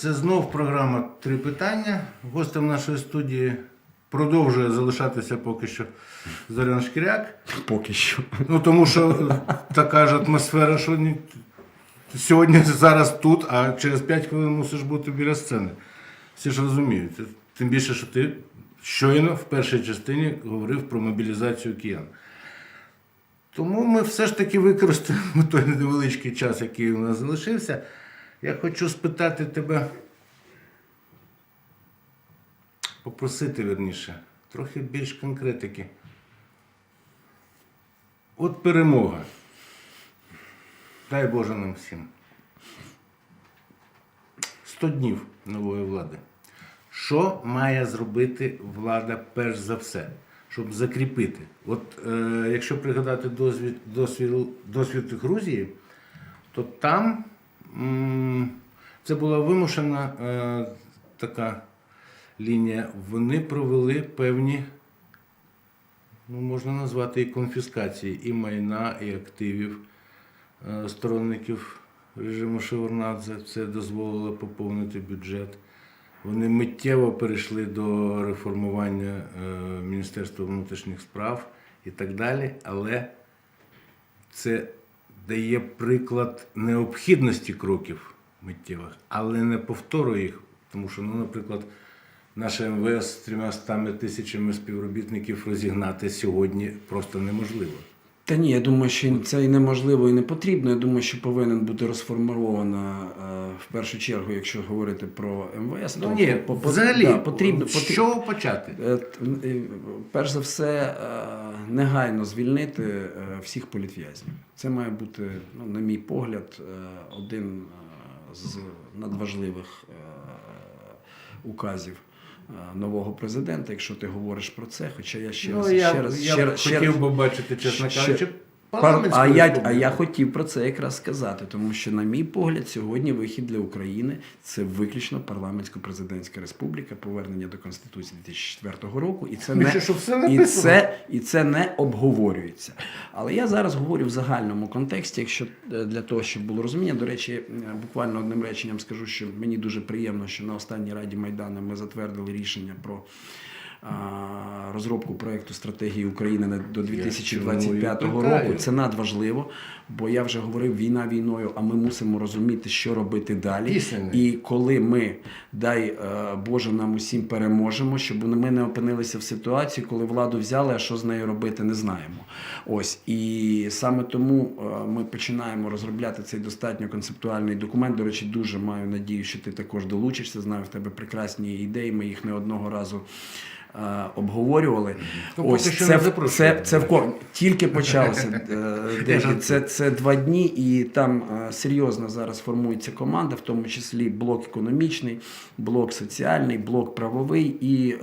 Це знов програма Три питання. Гостем нашої студії продовжує залишатися поки що Зорян Шкіряк. Поки що. Ну тому що така ж атмосфера, що ні- сьогодні зараз тут, а через 5 хвилин мусиш бути біля сцени. Всі ж розуміють. Тим більше, що ти щойно в першій частині говорив про мобілізацію киян. Тому ми все ж таки використаємо той невеличкий час, який у нас залишився. Я хочу спитати тебе, попросити верніше, трохи більш конкретики. От перемога. Дай Боже нам всім. 100 днів нової влади. Що має зробити влада перш за все, щоб закріпити? От е, якщо пригадати досвід, досвід, досвід Грузії, то там це була вимушена е, така лінія. Вони провели певні ну, можна назвати і конфіскації і майна, і активів е, сторонників режиму Шеварнадзе. Це дозволило поповнити бюджет. Вони миттєво перейшли до реформування е, Міністерства внутрішніх справ і так далі, але це дає приклад необхідності кроків миттєвих, але не повтору їх. Тому що, ну, наприклад, наше МВС з 300 тисячами співробітників розігнати сьогодні просто неможливо. Та ні, я думаю, що це і неможливо, і не потрібно. Я думаю, що повинен бути розформована е, в першу чергу, якщо говорити про МВС, Ну то ні, по- по- взагалі, да, потрібно, з потрібно. чого почати? Е, е, Перш за все, негайно звільнити всіх політв'язнів. Це має бути, ну, на мій погляд, один з надважливих указів нового президента, якщо ти говориш про це. Хоча я ще раз ну, я, ще раз я ще раз хотів раз- би бачити, чесно кажучи, А я, а я хотів про це якраз сказати, тому що, на мій погляд, сьогодні вихід для України це виключно парламентсько-президентська республіка, повернення до Конституції 2004 року, і це не що, що все і це, і це не обговорюється. Але я зараз говорю в загальному контексті, якщо е, для того, щоб було розуміння. До речі, е, буквально одним реченням скажу, що мені дуже приємно, що на останній раді Майдану ми затвердили рішення про. Розробку проекту стратегії України до 2025 чому і року це надважливо, бо я вже говорив війна війною, а ми мусимо розуміти, що робити далі. І коли ми, дай е, Боже, нам усім переможемо, щоб ми не опинилися в ситуації, коли владу взяли, а що з нею робити, не знаємо. Ось і саме тому е, ми починаємо розробляти цей достатньо концептуальний документ. До речі, дуже маю надію, що ти також долучишся. Знаю, в тебе прекрасні ідеї. Ми їх не одного разу. Е, Обговорювали. То Ось поки що це, не це, це в ко- тільки почалося. е, Це, це два дні, і там е, серйозно зараз формується команда, в тому числі блок економічний, блок соціальний, блок правовий і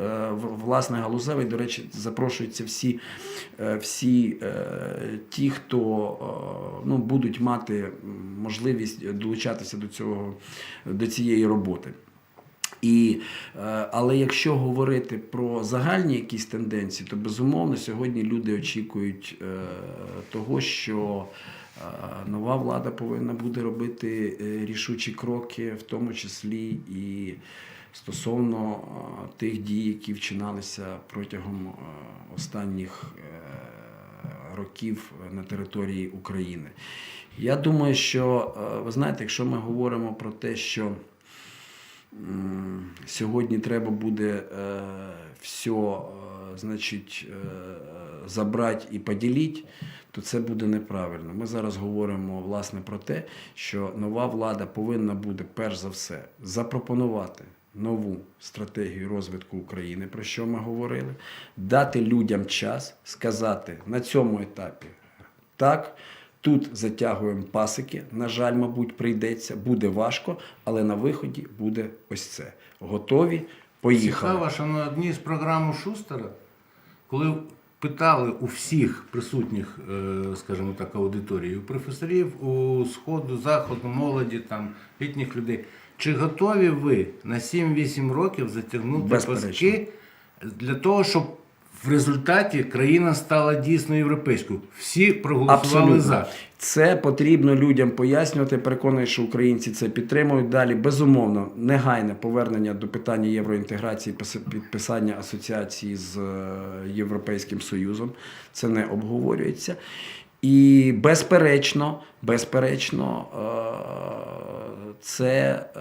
власне галузевий. До речі, запрошуються всі, всі ті, хто ну, будуть мати можливість долучатися до цього до цієї роботи. І, е, але якщо говорити про загальні якісь тенденції, то безумовно сьогодні люди очікують е, того, що е, нова влада повинна буде робити рішучі кроки, в тому числі і стосовно тих дій, які вчиналися протягом останніх років на території України. Я думаю, що ви знаєте, якщо ми говоримо про те, що Сьогодні треба буде е, все, значить, е, забрати і поділити, то це буде неправильно. Ми зараз говоримо власне про те, що нова влада повинна буде перш за все запропонувати нову стратегію розвитку України, про що ми говорили, дати людям час сказати на цьому етапі так. Тут затягуємо пасики. На жаль, мабуть, прийдеться, буде важко, але на виході буде ось це. Готові, поїхали. Цікаво, що на одній з програм Шустера, коли питали у всіх присутніх, е, скажімо так, аудиторії, у професорів, у сходу, заходу, молоді, там, літніх людей, чи готові ви на 7-8 років затягнути паски для того, щоб в результаті країна стала дійсно європейською. Всі проголосували Абсолютно. за. Це потрібно людям пояснювати. Переконую, що українці це підтримують. Далі безумовно негайне повернення до питання євроінтеграції, підписання асоціації з е, Європейським Союзом. Це не обговорюється. І безперечно, безперечно, е, це е,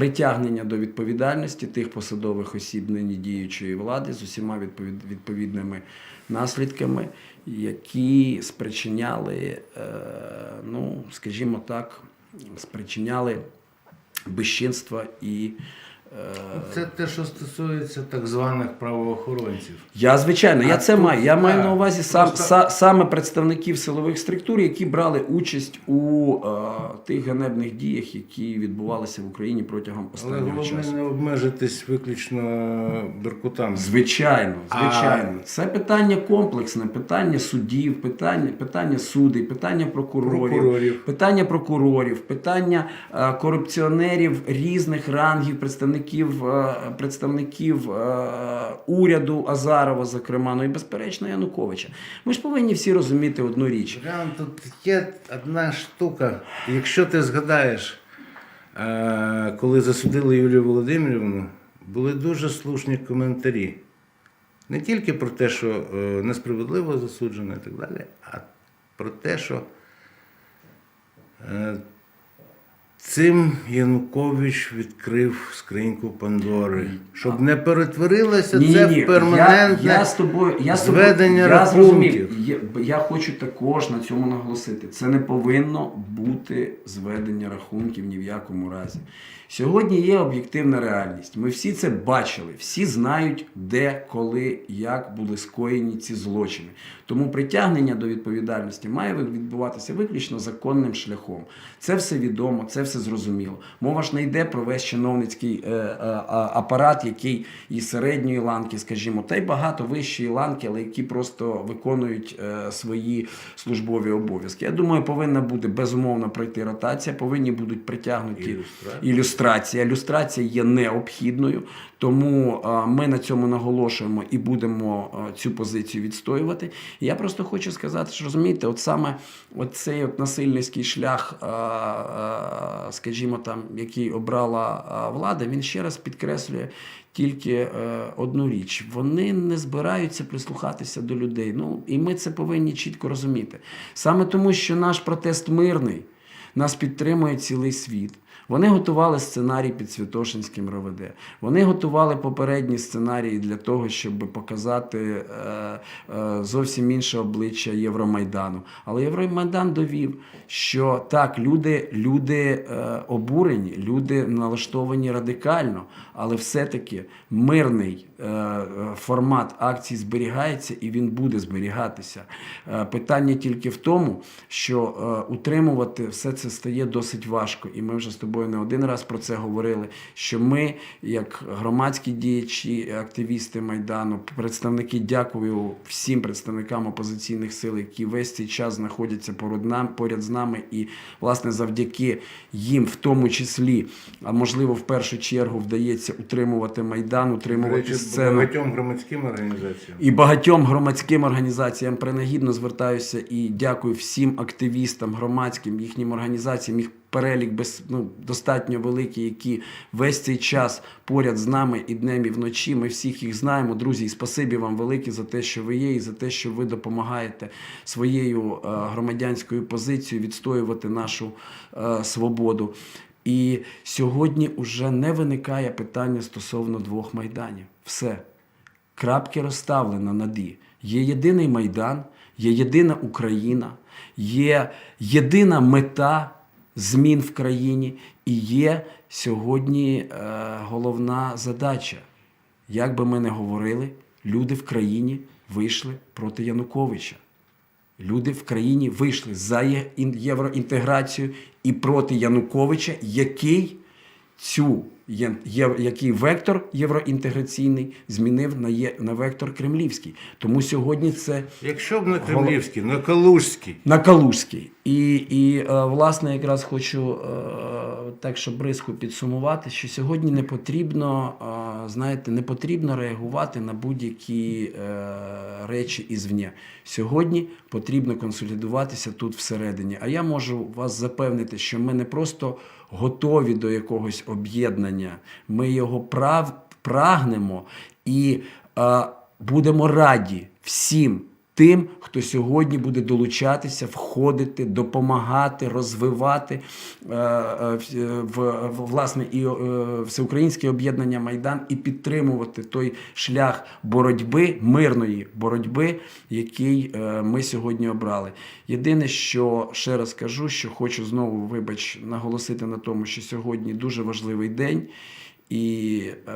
притягнення до відповідальності тих посадових осіб нині діючої влади з усіма відповідними наслідками, які спричиняли, е, ну, скажімо так, спричиняли безчинства і. Це те, що стосується так званих правоохоронців. Я звичайно, я це тут, маю. Я маю на увазі сам, просто- са- саме представників силових структур, які брали участь у е, тих ганебних діях, які відбувалися в Україні протягом Але останнього головне часу. не обмежитись виключно беркутами. Звичайно, А- звичайно. Це питання комплексне, питання суддів, питання, питання судей, питання прокурорів, Прокурорів. питання прокурорів, питання е, корупціонерів різних рангів, представників, е, представників е, уряду Азарова, зокрема, ну і безперечно Януковича. Ми ж повинні всі розуміти одну річ. Тут є одна штука. Якщо ти згадаєш, е, коли засудили Юлію Володимирівну, були дуже слушні коментарі. Не тільки про те, що несправедливо засуджено і так далі, а про те, що цим Янукович відкрив скриньку Пандори, щоб не перетворилося Ні, це ні, в перманентне я, я з тобою, я з тобою- зведення я рахунків. зрозумів. Я, я хочу також на цьому наголосити. Це не повинно бути зведення рахунків ні в якому разі. Сьогодні є об'єктивна реальність. Ми всі це бачили, всі знають, де, коли, як були скоєні ці злочини. Тому притягнення до відповідальності має відбуватися виключно законним шляхом. Це все відомо, це все зрозуміло. Мова ж не йде про весь чиновницький е, е, апарат, який із середньої ланки, скажімо, та й багато вищої ланки, але які просто виконують е, свої службові обов'язки. Я думаю, повинна буде безумовно пройти ротація, повинні будуть притягнуті Ілюстрація. ілюстрація. Ілюстрація є необхідною, тому ми на цьому наголошуємо і будемо цю позицію відстоювати. Я просто хочу сказати, що розумієте, от саме от цей от насильницький шлях, скажімо там, який обрала влада, він ще раз підкреслює. Тільки е, одну річ, вони не збираються прислухатися до людей. Ну і ми це повинні чітко розуміти. Саме тому, що наш протест мирний, нас підтримує цілий світ. Вони готували сценарій під Святошинським РОВД. Вони готували попередні сценарії для того, щоб показати е, е, зовсім інше обличчя Євромайдану. Але Євромайдан довів, що так, люди, люди е, обурені, люди налаштовані радикально, але все-таки мирний формат акцій зберігається і він буде зберігатися. Питання тільки в тому, що утримувати все це стає досить важко. І ми вже з тобою не один раз про це говорили. Що ми, як громадські діячі, активісти Майдану, представники, дякую всім представникам опозиційних сил, які весь цей час знаходяться поряд з нами, і власне завдяки їм, в тому числі, а можливо, в першу чергу вдається утримувати майдан, утримувати речі, сцену. багатьом громадським організаціям. І багатьом громадським організаціям принагідно звертаюся і дякую всім активістам громадським, їхнім організаціям, їх перелік без, ну, достатньо великий, які весь цей час поряд з нами і днем, і вночі. Ми всіх їх знаємо. Друзі, і спасибі вам велике за те, що ви є, і за те, що ви допомагаєте своєю е, громадянською позицією відстоювати нашу е, свободу. І сьогодні вже не виникає питання стосовно двох майданів. Все крапки розставлено над «і». Є єдиний Майдан, є єдина Україна, є єдина мета змін в країні і є сьогодні е, головна задача. Як би ми не говорили, люди в країні вийшли проти Януковича. Люди в країні вийшли за євроінтеграцію і проти Януковича, який цю який вектор євроінтеграційний змінив на, є, на вектор кремлівський. Тому сьогодні це Якщо б на Кремлівський, на Калужський. на Калужський. І, і е, власне, якраз хочу е, так, щоб бризку підсумувати, що сьогодні не потрібно, е, знаєте, не потрібно реагувати на будь-які речі ізвні. Сьогодні потрібно консолідуватися тут всередині. А я можу вас запевнити, що ми не просто готові до якогось об'єднання, ми його прав, прагнемо і е, будемо раді всім тим, хто сьогодні буде долучатися, входити, допомагати, розвивати е, е, в, в, власне і е, всеукраїнське об'єднання Майдан і підтримувати той шлях боротьби, мирної боротьби, який е, ми сьогодні обрали. Єдине, що ще раз кажу, що хочу знову, вибач, наголосити на тому, що сьогодні дуже важливий день. І е,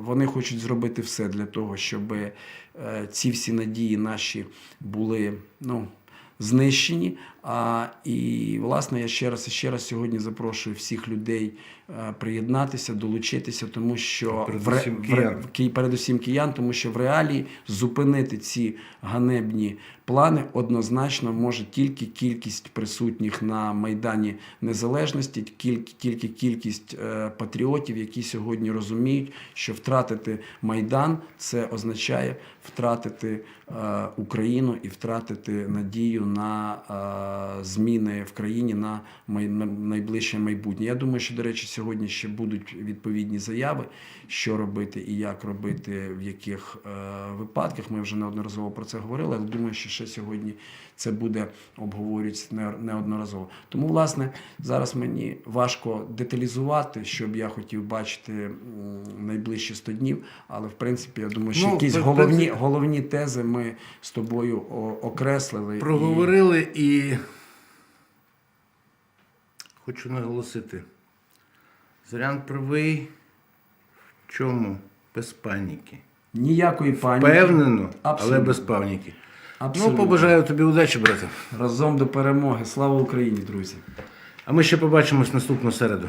вони хочуть зробити все для того, щоб е, ці всі надії наші були ну, знищені. А, і, власне, я ще раз і ще раз сьогодні запрошую всіх людей е, приєднатися, долучитися, тому що Передусім в, ре- в, ре- киян. Передусім киян, тому що в реалії зупинити ці ганебні плани однозначно може тільки кількість присутніх на Майдані Незалежності, тільки, тільки кількість е, патріотів, які сьогодні розуміють, що втратити Майдан це означає втратити е, Україну і втратити надію на е, зміни в країні на, найближче майбутнє. Я думаю, що, до речі, сьогодні ще будуть відповідні заяви, що робити і як робити, в яких е, випадках. Ми вже неодноразово про це говорили, але думаю, що ще сьогодні це буде обговорюватися неодноразово. Тому, власне, зараз мені важко деталізувати, що б я хотів бачити найближчі 100 днів, але в принципі, я думаю, що Ну, якісь головні, головні тези ми з тобою окреслили. Проговорили і хочу наголосити. Зорян правий в чому? Без паніки. Ніякої паніки. Впевнено, але без паніки. Абсолютно. Ну, побажаю тобі удачі, брате. Разом до перемоги. Слава Україні, друзі! А ми ще побачимось наступну середу.